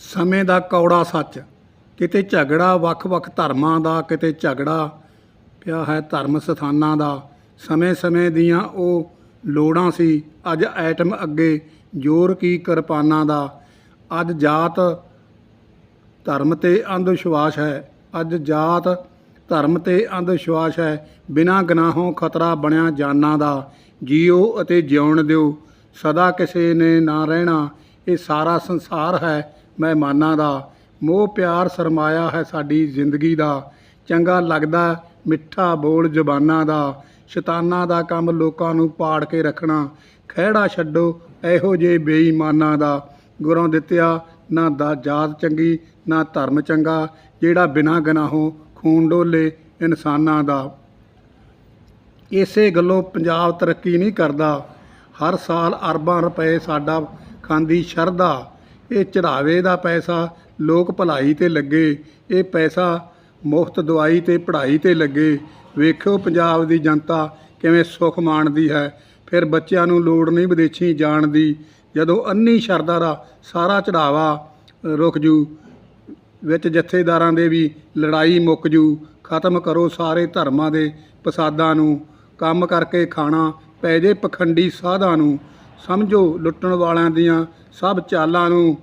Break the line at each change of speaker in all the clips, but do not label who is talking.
ਸਮੇਂ ਦਾ ਕੌੜਾ ਸੱਚ। ਕਿਤੇ ਝਗੜਾ ਵੱਖ-ਵੱਖ ਧਰਮਾਂ ਦਾ, ਕਿਤੇ ਝਗੜਾ ਪਿਆ ਹੈ ਧਰਮ ਸਥਾਨਾਂ ਦਾ। ਸਮੇਂ-ਸਮੇਂ ਦੀਆਂ ਉਹ ਲੋੜਾਂ ਸੀ। ਅੱਜ ਐਟਮ ਅੱਗੇ ਜ਼ੋਰ ਕੀ ਕਿਰਪਾਨਾਂ ਦਾ। ਅੱਜ ਜਾਤ ਧਰਮ ਤੇ ਅੰਧ ਵਿਸ਼ਵਾਸ ਹੈ। ਅੱਜ ਜਾਤ ਧਰਮ ਤੇ ਅੰਧ ਵਿਸ਼ਵਾਸ ਹੈ। ਬਿਨਾਂ ਗੁਨਾਹੋਂ ਖਤਰਾ ਬਣਿਆ ਜਾਨਾਂ ਦਾ। ਜੀਓ ਅਤੇ ਜਿਉਣ ਦਿਓ। ਸਦਾ ਕਿਸੇ ਨੇ ਨਾ ਰਹਿਣਾ। ਇਹ ਸਾਰਾ ਸੰਸਾਰ ਹੈ। ਮਹਿਮਾਨਾਂ ਦਾ। ਮੋਹ ਪਿਆਰ ਸਰਮਾਇਆ ਹੈ ਸਾਡੀ ਜ਼ਿੰਦਗੀ ਦਾ। ਚੰਗਾ ਲੱਗਦਾ ਮਿੱਠਾ ਬੋਲ ਜ਼ਬਾਨਾਂ ਦਾ। ਸ਼ੈਤਾਨਾਂ ਦਾ ਕੰਮ ਲੋਕਾਂ ਨੂੰ ਪਾੜ ਕੇ ਰੱਖਣਾ। ਖਹਿੜਾ ਛੱਡੋ ਇਹੋ ਜਿਹੇ ਬੇਈਮਾਨਾਂ ਦਾ। ਗੁਰੋਂ ਦਿੱਤਿਆ ਨਾ ਦਾ ਜਾਤ ਚੰਗੀ, ਨਾ ਧਰਮ ਚੰਗਾ। ਜਿਹੜਾ ਬਿਨਾਂ ਗੁਨਾਹੋਂ ਖੂਨ ਡੋਲੇ ਇਨਸਾਨਾਂ ਦਾ। ਇਸੇ ਗੱਲੋਂ ਪੰਜਾਬ ਤਰੱਕੀ ਨਹੀਂ ਕਰਦਾ। ਹਰ ਸਾਲ ਅਰਬਾਂ ਰੁਪਏ ਸਾਡਾ ਖਾਂਦੀ ਸ਼ਰਧਾ। ਇਹ ਚੜਾਵੇ ਦਾ ਪੈਸਾ ਲੋਕ ਭਲਾਈ ਤੇ ਲੱਗੇ, ਇਹ ਪੈਸਾ ਮੁਫਤ ਦਵਾਈ ਤੇ ਪੜ੍ਹਾਈ ਤੇ ਲੱਗੇ। ਵੇਖਿਓ ਪੰਜਾਬ ਦੀ ਜਨਤਾ ਕਿਵੇਂ ਸੁਖ ਮਾਣਦੀ ਹੈ। ਫਿਰ ਬੱਚਿਆਂ ਨੂੰ ਲੋੜ ਨਹੀਂ ਵਿਦੇਸ਼ੀ ਜਾਣ ਦੀ। ਜਦੋਂ ਅੰਨੀ ਸ਼ਰਧਾ ਦਾ ਸਾਰਾ ਚੜਾਵਾ ਰੁਕ ਜੂ, ਵਿੱਚ ਜਥੇਦਾਰਾਂ ਦੇ ਵੀ ਲੜਾਈ ਮੁੱਕ ਜੂ। ਖਤਮ ਕਰੋ ਸਾਰੇ ਧਰਮਾਂ ਦੇ ਪਸਾਦਾਂ ਨੂੰ। ਕੰਮ ਕਰਕੇ ਖਾਣਾ ਪੈ ਜੇ ਪਖੰਡੀ ਸਾਧਾਂ ਨੂੰ। ਸਮਝੋ ਲੁੱਟਣ ਵਾਲਿਆਂ ਦੀਆਂ ਸਭ ਚਾਲਾਂ ਨੂੰ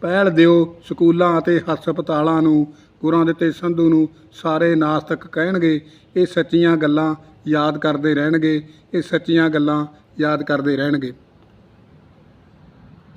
ਪਹਿਲ ਦਿਓ ਸਕੂਲਾਂ ਅਤੇ ਹਸਪਤਾਲਾਂ ਨੂੰ, ਗੁਰਾਂ ਦੇ ਦਿੱਤੇ ਸੰਧੂ ਨੂੰ ਸਾਰੇ ਨਾਸਤਕ ਕਹਿਣਗੇ, ਇਹ ਸੱਚੀਆਂ ਗੱਲਾਂ ਯਾਦ ਕਰਦੇ ਰਹਿਣਗੇ, ਇਹ ਸੱਚੀਆਂ ਗੱਲਾਂ ਯਾਦ ਕਰਦੇ ਰਹਿਣਗੇ।